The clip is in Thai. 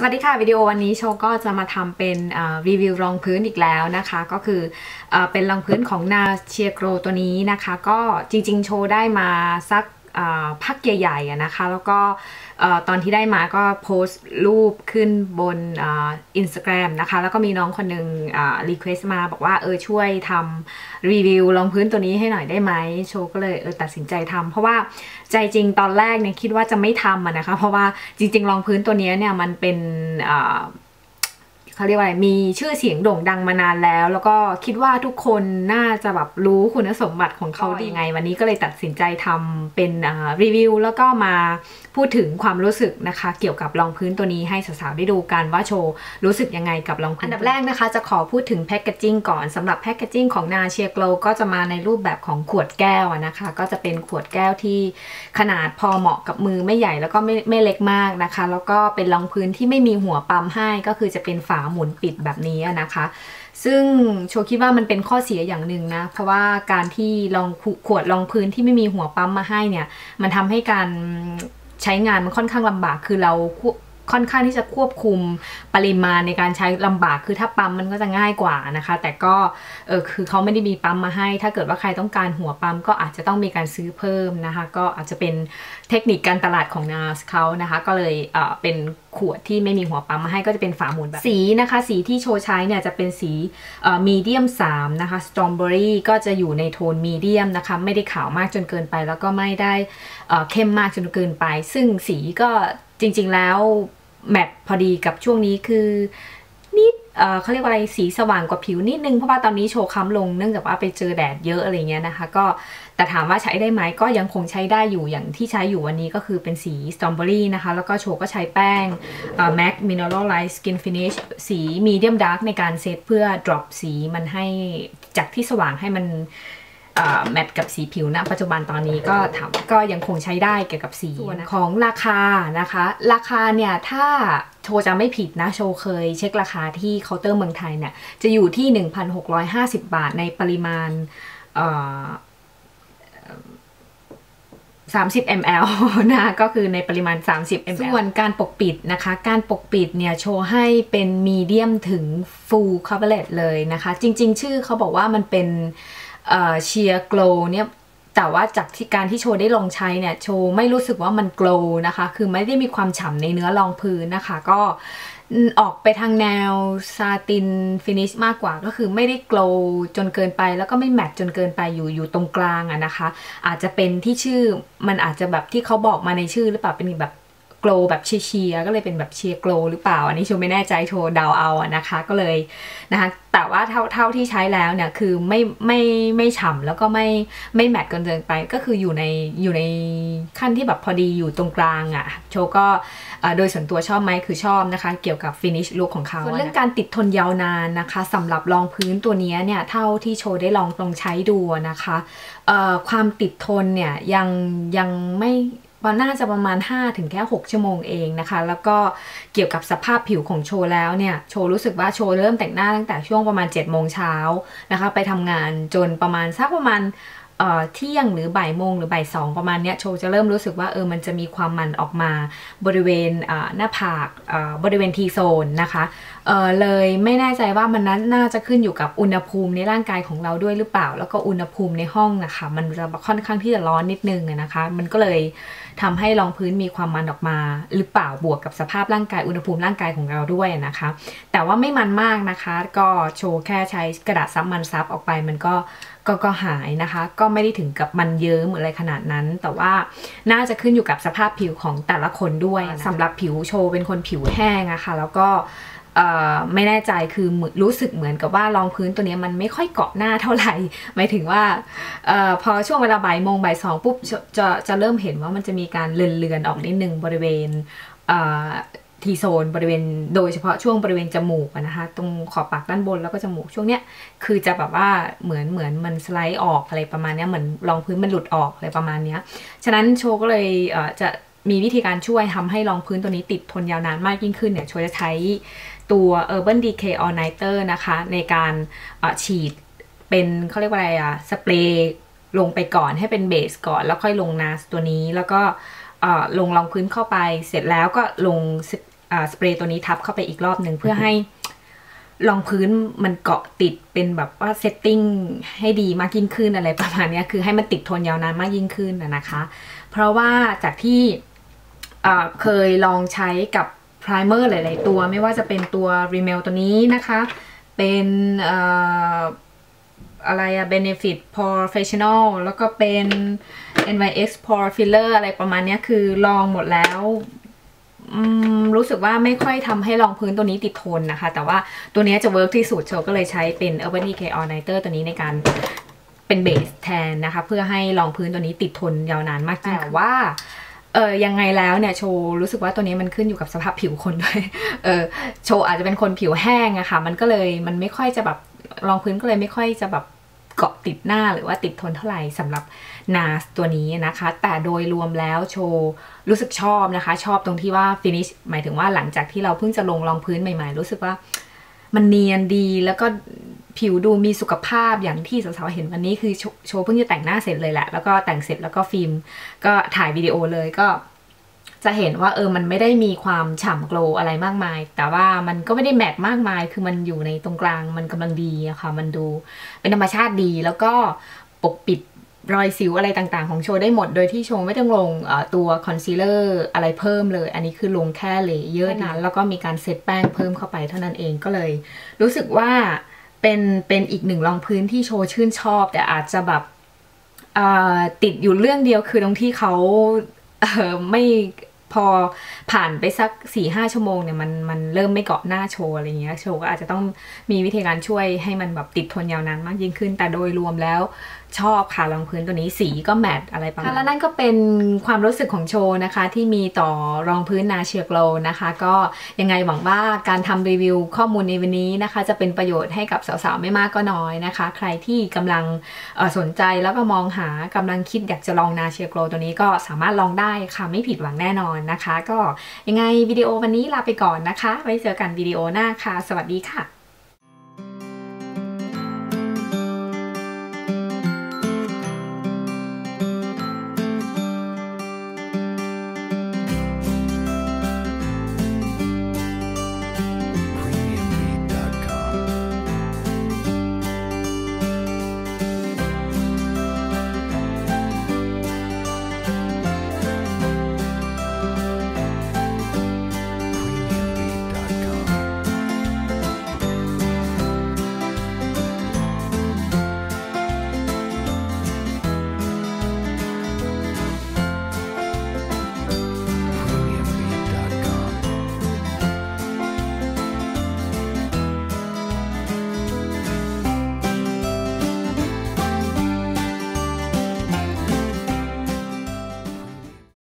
สวัสดีค่ะ วิดีโอวันนี้โชก็จะมาทำเป็นรีวิวรองพื้นอีกแล้วนะคะ ก็คือเอเป็นรองพื้นของนาเชียโกรตัวนี้นะคะ ก็จริงๆ โชได้มาสัก พักใหญ่ๆนะคะ แล้วก็ตอนที่ได้มาก็โพสต์รูปขึ้นบนอินสตาแกรมนะคะ แล้วก็มีน้องคนหนึ่งรีเควสต์มาบอกว่าเออช่วยทำรีวิวรองพื้นตัวนี้ให้หน่อยได้ไหมโชว์ก็เลยเออตัดสินใจทำเพราะว่าใจจริงตอนแรกเนี่ยคิดว่าจะไม่ทำนะคะ เพราะว่าจริงๆรองพื้นตัวนี้เนี่ยมันเป็น เขาเรียกว่ามีชื่อเสียงโด่งดังมานานแล้ว แล้วก็คิดว่าทุกคนน่าจะแบบรู้คุณสมบัติของเขาดีไง วันนี้ก็เลยตัดสินใจทำเป็นรีวิวแล้วก็มาพูดถึงความรู้สึกนะคะ เกี่ยวกับรองพื้นตัวนี้ให้สาวๆได้ดูกันว่าโชว์รู้สึกยังไงกับรองพื้นอันดับแรกนะคะ จะขอพูดถึงแพคเกจิ้งก่อนสำหรับแพคเกจิ้งของนาเชียโกลก็จะมาในรูปแบบของขวดแก้วนะคะ ก็จะเป็นขวดแก้วที่ขนาดพอเหมาะกับมือไม่ใหญ่แล้วก็ไม่ไม่เล็กมากนะคะ แล้วก็เป็นรองพื้นที่ไม่มีหัวปั๊มให้ก็คือจะเป็นฝาหมุนปิดแบบนี้นะคะ ซึ่งโชคิดว่ามันเป็นข้อเสียอย่างหนึ่งนะ เพราะว่าการที่ลองขวดรองพื้นที่ไม่มีหัวปั๊มมาให้เนี่ย มันทำให้การใช้งานมันค่อนข้างลำบาก คือเรา ค่อนข้างที่จะควบคุมปริมาณในการใช้ลำบากคือถ้าปั๊มมันก็จะง่ายกว่านะคะ แต่ก็เออคือเขาไม่ได้มีปั๊มมาให้ ถ้าเกิดว่าใครต้องการหัวปั๊มก็อาจจะต้องมีการซื้อเพิ่มนะคะ ก็อาจจะเป็นเทคนิคการตลาดของนาสเขานะคะ ก็เลยเออเป็นขวดที่ไม่มีหัวปั๊มมาให้ก็จะเป็นฝาหมุนแบบสีนะคะ สีที่โชว์ใช้เนี่ยจะเป็นสีมีเดียม3นะคะสตรอเบอรี่ก็จะอยู่ในโทนมีเดียมนะคะ ไม่ได้ขาวมากจนเกินไป แล้วก็ไม่ได้เข้มมากจนเกินไป ซึ่งสีก็จริงๆแล้ว แมทพอดีกับช่วงนี้คือนิดเเขาเรียกว่าอะไรสีสว่างกว่าผิวนิดนึง เพราะว่าตอนนี้โชว์ค้ำลงเนื่องจากว่าไปเจอแดดเยอะอะไรเงี้ยนะคะ ก็แต่ถามว่าใช้ได้ไหมก็ยังคงใช้ได้อยู่อย่างที่ใช้อยู่วันนี้ก็คือเป็นสีสตรอเบอรี่นะคะ แล้วก็โชว์ก็ใช้แป้ง MAC Mineralized Skin Finish สีมีเดียมดาร์กในการเซตเพื่อ drop สีมันให้จากที่สว่างให้มัน แมทกับสีผิวณปัจจุบันตอนนี้ก็ถามก็ยังคงใช้ได้เกี่ยวกับสีของราคานะคะ ราคาเนี่ยถ้าโชจะไม่ผิดนะโชเคยเช็คราคาที่เคาน์เตอร์เมืองไทยเนี่ยจะอยู่ที่ 1,650 บาทในปริมาณ30 ml นะก็คือในปริมาณ 30 ml ส่วนการปกปิดนะคะ การปกปิดเนี่ยโชว์ให้เป็นมีเดียมถึง full coverage เลยนะคะ จริง ๆ ชื่อเขาบอกว่ามันเป็น เชียร์โกลเนี่ยแต่ว่าจากที่การที่โชว์ได้ลองใช้เนี่ยโชว์ไม่รู้สึกว่ามันโกลนะคะ คือไม่ได้มีความฉ่ำในเนื้อรองพื้นนะคะ ก็ออกไปทางแนวซาตินฟินิชมากกว่าก็คือไม่ได้โกลจนเกินไป แล้วก็ไม่แมทจนเกินไปอยู่อยู่ตรงกลางอะนะคะ อาจจะเป็นที่ชื่อมันอาจจะแบบที่เขาบอกมาในชื่อหรือเปล่าเป็นแบบ โกลแบบเชียร์ก็เลยเป็นแบบเชียร์โกลหรือเปล่า อันนี้โชไม่แน่ใจโชว์ดาวเอาอะนะคะ ก็เลยนะคะแต่ว่าเท่าเท่าที่ใช้แล้วเนี่ยคือไม่ไม่ไม่ฉ่ำแล้วก็ไม่ไม่แมทกินเกินไป ก็คืออยู่ในอยู่ในขั้นที่แบบพอดีอยู่ตรงกลางอะโชก็โดยส่วนตัวชอบไหมคือชอบนะคะ เกี่ยวกับฟินิชลุคของเขาส่วนเรื่องการติดทนยาวนานนะคะสำหรับรองพื้นตัวนี้เนี่ยเท่าที่โชว์ได้ลองลองใช้ดูนะคะความติดทนเนี่ยยังยังไม่ มันน่าจะประมาณ 5 ถึงแค่ 6 ชั่วโมงเองนะคะ แล้วก็เกี่ยวกับสภาพผิวของโชว์แล้วเนี่ย โชว์รู้สึกว่าโชว์เริ่มแต่งหน้าตั้งแต่ช่วงประมาณ7โมงเช้านะคะ ไปทำงานจนประมาณสักประมาณเที่ยงหรือบ่ายโมงหรือบ่ายสองประมาณนี้โชว์จะเริ่มรู้สึกว่าเออมันจะมีความมันออกมาบริเวณหน้าผากบริเวณทีโซนนะคะ เเลยไม่แน่ใจว่ามันนั้นน่าจะขึ้นอยู่กับอุณหภูมิในร่างกายของเราด้วยหรือเปล่า แล้วก็อุณหภูมิในห้องนะคะ มันจะค่อนข้างที่จะร้อนนิดนึงนะคะ มันก็เลยทำให้รองพื้นมีความมันออกมา หรือเปล่าบวกกับสภาพร่างกายอุณหภูมิร่างกายของเราด้วยนะคะ แต่ว่าไม่มันมากนะคะ ก็โชว์แค่ใช้กระดาษซับมันซับออกไปมันก็ก็ก็หายนะคะ ก็ไม่ได้ถึงกับมันเยิ้มอะไรขนาดนั้น แต่ว่าน่าจะขึ้นอยู่กับสภาพผิวของแต่ละคนด้วยสำหรับผิวโชว์เป็นคนผิวแห้งอะคะ่ะแล้วก็ ไม่แน่ใจคือรู้สึกเหมือนกับว่ารองพื้นตัวนี้มันไม่ค่อยเกาะหน้าเท่าไหร่ หมายถึงว่าออพอช่วงเวลาบ่ายโมงบ่ายสองปุ๊บจะจะเริ่มเห็นว่ามันจะมีการเลือนเลืออกนิดนึงบริเวณทีโซนบริเวณโดยเฉพาะช่วงบริเวณจมูกนะคะตรงขอบปากด้านบนแล้วก็จมูกช่วงเนี้ยคือจะแบบว่าเหมือนเหมือนมันสไลด์ออกอะไรประมาณนี้เหมือนรองพื้นมันหลุดออกอะไรประมาณนี้ฉะนั้นโชก็เลยจะมีวิธีการช่วยทำให้รองพื้นตัวนี้ติดทนยาวนานมากยิ่งขึ้นเนี่ยโชจะใช้ ตัว Urban Decay All Nighter นะคะ ในการฉีดเป็นเขาเรียกว่าอะไรอะสเปรย์ลงไปก่อนให้เป็นเบสก่อน แล้วค่อยลงนาสตัวนี้แล้วก็ลงรองพื้นเข้าไป เสร็จแล้วก็ลงสเปรย์ตัวนี้ทับเข้าไปอีกรอบหนึ่งเพื่อให้รองพื้นมันเกาะติดเป็นแบบว่าเซตติ้งให้ดีมากยิ่งขึ้นอะไรประมาณนี้คือให้มันติดทนยาวนานมากยิ่งขึ้นนะคะ เพราะว่าจากที่เคยลองใช้กับ พรายเมอร์หลาย ๆ ตัวไม่ว่าจะเป็นตัว r e m e l ตัวนี้นะคะ เป็นอะไรอะ Benefit Professional แล้วก็เป็น NYX Pore Filler อะไรประมาณนี้คือลองหมดแล้วรู้สึกว่าไม่ค่อยทำให้รองพื้นตัวนี้ติดทนนะคะ แต่ว่าตัวนี้จะเวิร์กที่สุดโชก็เลยใช้เป็น Urban Decay All Nighter ตัวนี้ในการเป็นเบสแทนนะคะ เพื่อให้รองพื้นตัวนี้ติดทนยาวนานมากแต่ว่า ออยังไงแล้วเนี่ยโชว์รู้สึกว่าตัวนี้มันขึ้นอยู่กับสภาพผิวคนด้วยเออโชว์อาจจะเป็นคนผิวแห้งอะคะ่ะมันก็เลยมันไม่ค่อยจะแบบรองพื้นก็เลยไม่ค่อยจะแบบเกาะติดหน้าหรือว่าติดทนเท่าไหร่สำหรับนาสตัวนี้นะคะ แต่โดยรวมแล้วโชว์รู้สึกชอบนะคะ ชอบตรงที่ว่าฟินิชหมายถึงว่าหลังจากที่เราเพิ่งจะลงรองพื้นใหม่ๆ รู้สึกว่า มันเนียนดีแล้วก็ผิวดูมีสุขภาพอย่างที่สาวๆเห็นวันนี้คือโชว์เพิ่งจะแต่งหน้าเสร็จเลยแหละ แล้วก็แต่งเสร็จแล้วก็ฟิล์มก็ถ่ายวิดีโอเลยก็จะเห็นว่าเออมันไม่ได้มีความฉ่ำโกลอะไรมากมาย แต่ว่ามันก็ไม่ได้แมทมากมาย คือมันอยู่ในตรงกลางมันกำลังดีอะค่ะ มันดูเป็นธรรมชาติดีแล้วก็ปกปิด รอยสิวอะไรต่างๆ ของโชว์ได้หมด โดยที่โชว์ไม่ต้องลงตัวคอนซีลเลอร์อะไรเพิ่มเลย อันนี้คือลงแค่เลเยอร์นั้น แล้วก็มีการเซตแป้งเพิ่มเข้าไปเท่านั้นเองก็เลย รู้สึกว่าเป็นเป็นอีกหนึ่งรองพื้นที่โชว์ชื่นชอบ แต่อาจจะแบบติดอยู่เรื่องเดียวคือตรงที่เขาไม่พอผ่านไปสัก4ี่ห้าชั่วโมงเนี่ยมันมันเริ่มไม่เกาะหน้าโชว์อะไรเงี้ยโชว์ก็อาจจะต้องมีวิธีการช่วยให้มันแบบติดทนยาวนานมากยิ่งขึ้น แต่โดยรวมแล้ว ชอบค่ะรองพื้นตัวนี้สีก็แมทอะไรประมาณนั้นแล้วนั่นก็เป็นความรู้สึกของโชว์นะคะ ที่มีต่อรองพื้นนาเชียโกลนะคะ ก็ยังไงหวังว่าการทำรีวิวข้อมูลในวันนี้นะคะ จะเป็นประโยชน์ให้กับสาวๆ ไม่มากก็น้อยนะคะ ใครที่กำลังสนใจแล้วก็มองหากำลังคิดอยากจะลองนาเชียโกลตัวนี้ก็สามารถลองได้ค่ะไม่ผิดหวังแน่นอนนะคะ ก็ยังไงวิดีโอวันนี้ลาไปก่อนนะคะ ไว้เจอกันวิดีโอหน้าค่ะ สวัสดีค่ะ